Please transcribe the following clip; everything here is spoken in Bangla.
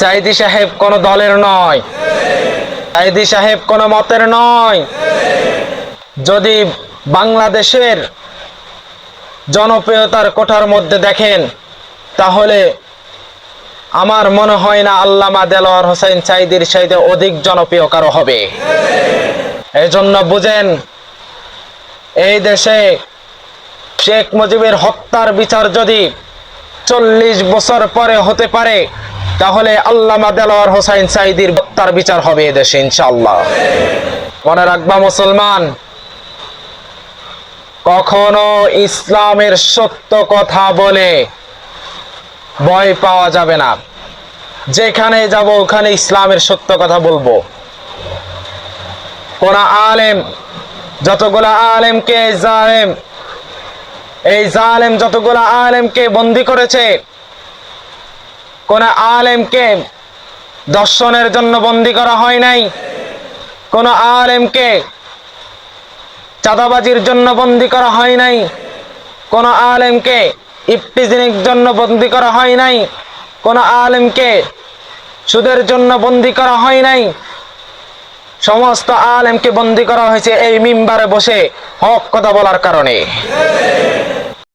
সাইদি সাহেব কোন দলের নয়। সাইদি সাহেব কোন মতের নয়। যদি বাংলাদেশের জনপ্রিয়তার কোঠার মধ্যে দেখেন, তাহলে আমার মনে হয় না আল্লামা দেলোয়ার হোসেন সাইদির চাইতে অধিক জনপ্রিয় কারও হবে। এজন্য বুঝেন, এই দেশে শেখ মুজিবের হত্যার বিচার যদি চল্লিশ বছর পরে হতে পারে তাহলে আল্লামা দেলোয়ার হোসেন সাইদির হত্যার বিচার হবে এদেশে ইনশাআল্লাহ। মনে রাখবা মুসলমান, কখনো ইসলামের সত্য কথা বলে ভয় পাওয়া যাবে না। যেখানে যাব, ওখানে ইসলামের সত্য কথা বলব। কোন আলেম, যতগুলা আলেমকে জালেম, এই জালেম যতগুলা আলেমকে বন্দি করেছে কোন আলেমকে দর্শনের জন্য বন্দি করা হয় নাই? কোন আলেমকে চাঁদাবাজির জন্য বন্দি করা হয় নাই? কোন আলেমকে ইফতিজিনের জন্য বন্দি করা হয় নাই? কোন আলেমকে সুদের জন্য বন্দি করা হয় নাই? সমস্ত আলেমকে বন্দি করা হয়েছে এই মিম্বারে বসে হক কথা বলার কারণে।